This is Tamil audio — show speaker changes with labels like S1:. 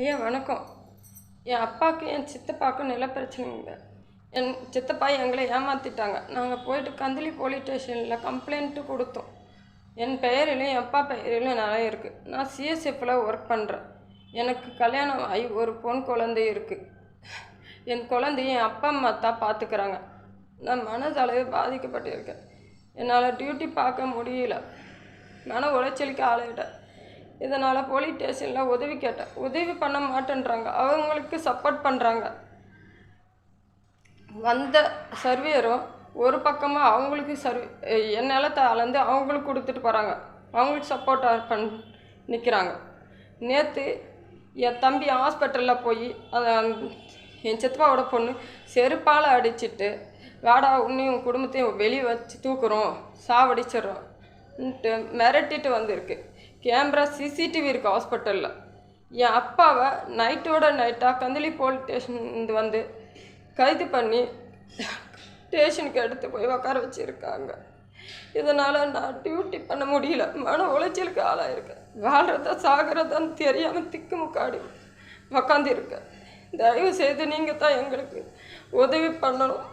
S1: ஐயா வணக்கம். என் அப்பாவுக்கு என் சித்தப்பாவுக்கும் நில பிரச்சனைங்க. என் சித்தப்பா எங்களை ஏமாற்றிட்டாங்க நாங்கள் போயிட்டு கந்தளி போலீஸ் ஸ்டேஷனில் கம்ப்ளைண்ட்டு கொடுத்தோம். என் பெயரிலும் என் அப்பா பெயரிலும் நிறைய இருக்குது நான் சிஎஸ்எஃப்பில் ஒர்க் பண்ணுறேன் எனக்கு கல்யாணம் ஆகி ஒரு பொன் குழந்தை இருக்குது என் குழந்தைய என் அப்பா அம்மா தான் பார்த்துக்கிறாங்க நான் மனதளவு பாதிக்கப்பட்டிருக்கேன். என்னால் டியூட்டி பார்க்க முடியல. மன உளைச்சலுக்கு ஆளாயிட்டேன். இதனால் போலீஸ் ஸ்டேஷனில் உதவி கேட்டேன் உதவி பண்ண மாட்டேன்றாங்க. அவங்களுக்கு சப்போர்ட் பண்ணுறாங்க வந்த சர்வேயரும் ஒரு பக்கமாக அவங்களுக்கு சர்வ் என் நிலத்தை அளந்து அவங்களுக்கு கொடுத்துட்டு போகிறாங்க அவங்களுக்கு சப்போர்ட்டாக பண் நிற்கிறாங்க நேற்று என் தம்பி ஹாஸ்பிட்டலில் போய் என் சித்தப்பாவோட பொண்ணு செருப்பால் அடிச்சிட்டு வேடா உன்னையும் குடும்பத்தையும் வெளியே வச்சு தூக்குறோம் சாவடிச்சிடுறோம்ன்ட்டு மிரட்டிட்டு வந்திருக்கு. கேமரா சிசிடிவி இருக்குது ஹாஸ்பிட்டலில். என் அப்பாவை நைட்டோட நைட்டாக கந்தளி போலீஸ் ஸ்டேஷன் வந்து கைது பண்ணி ஸ்டேஷனுக்கு எடுத்து போய் உட்கார வச்சுருக்காங்க. இதனால் நான் டியூட்டி பண்ண முடியல. மன உளைச்சலுக்கு ஆளாயிருக்கேன். வாழ்கிறதா சாகிறதான்னு தெரியாமல் திக்கு முக்காடி உக்காந்துருக்கேன். தயவு செய்து நீங்கள் தான் எங்களுக்கு உதவி பண்ணணும்.